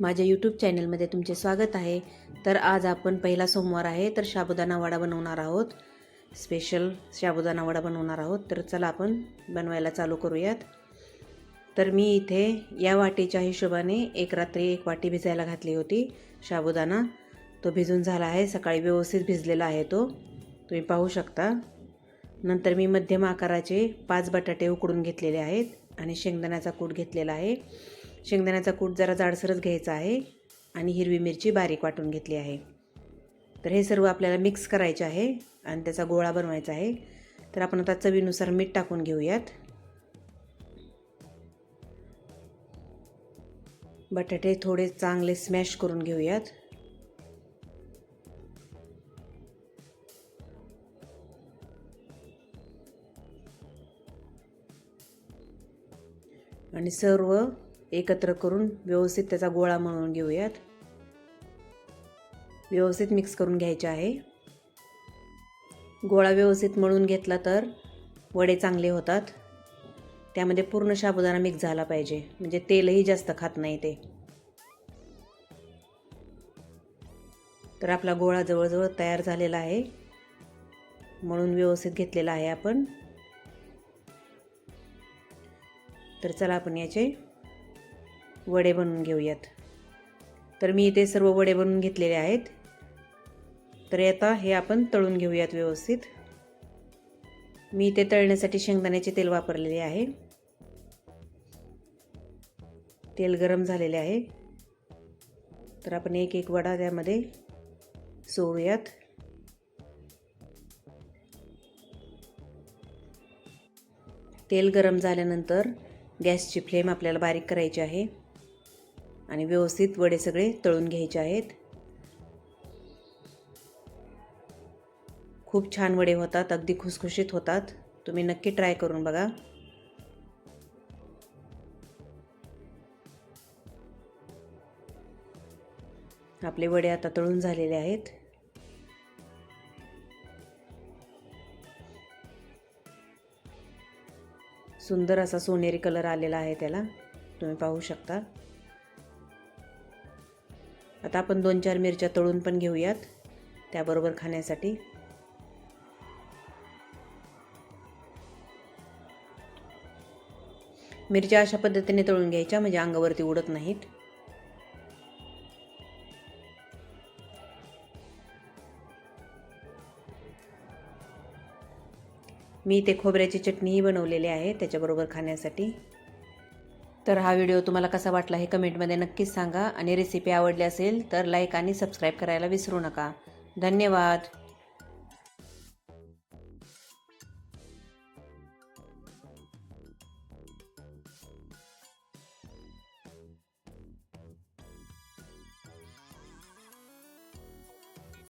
माझ्या यूट्यूब चॅनलमध्ये तुमचे स्वागत आहे. तर आज आपण पहिला सोमवार आहे तर साबुदाणा वडा बनवणार आहोत. स्पेशल साबुदाणा वडा बनवणार आहोत. तर चला आपण बनवायला चालू करूयात. तर मी इथे या वाटीच्या हिशोबाने एक रात्री एक वाटी भिजायला घातली होती साबुदाणा तो भिजून झाला आहे सकाळी व्यवस्थित भिजलेला आहे तो. तुम्ही पाहू शकता. नंतर मी मध्यम आकाराचे पाच बटाटे उकडून घेतलेले आहेत आणि शेंगदाण्याचा कूट घेतलेला आहे. शेंगदाण्याचा कूट जरा जाडसरच घ्यायचा आहे आणि हिरवी मिरची बारीक वाटून घेतली आहे. तर हे सर्व आपल्याला मिक्स करायचे आहे आणि त्याचा गोळा बनवायचा आहे. तर आपण आता चवीनुसार मीठ टाकून घेऊयात. बटाटे थोडे चांगले स्मॅश करून घेऊयात. आणि सर्व एकत्र करून व्यवस्थित त्याचा गोळा मळून घेऊयात. व्यवस्थित मिक्स करून घ्यायचे आहे. गोळा व्यवस्थित मळून घेतला तर वडे चांगले होतात. त्यामध्ये पूर्ण साबुदाणा मिक्स झाला पाहिजे. म्हणजे तेलही जास्त खात नाही ते. तर आपला गोळा जवळजवळ तयार झालेला आहे. म्हणून व्यवस्थित घेतलेला आहे आपण. तर चला आपण याचे वडे बनवून घेऊयात. तर मी इथे सर्व वडे बनवून घेतलेले आहेत. तर आता हे आपण तळून घेऊयात व्यवस्थित. मी इथे तळण्यासाठी शेंगदाण्याचे तेल वापरलेले आहे. तेल गरम झालेले आहे. तर आपण एक एक वडा त्यामध्ये सोडूयात. तेल गरम झाल्यानंतर गॅसची फ्लेम आपल्याला बारीक करायची आहे. आणि व्यवस्थित वडे सगळे तळून घ्यायचे आहेत. खूप छान वडे होतात अगदी खुसखुशीत होतात. तुम्ही नक्की ट्राय करून बघा. आपले वडे आता तळून झालेले आहेत. सुंदर असा सोनेरी कलर आलेला आहे त्याला. तुम्ही पाहू शकता. आता आपण दोन चार मिरच्या तळून पण घेऊयात. त्याबरोबर खाण्यासाठी. मिरच्या अशा पद्धतीने तळून घ्यायच्या म्हणजे अंगावरती उडत नाहीत. मी इथे खोबऱ्याची चटणीही बनवलेली आहे त्याच्याबरोबर खाण्यासाठी. तर हा व्हिडिओ तुम्हाला कसा वाटला हे कमेंटमध्ये नक्कीच सांगा. आणि रेसिपी आवडली असेल तर लाईक आणि सबस्क्राईब करायला विसरू नका. धन्यवाद.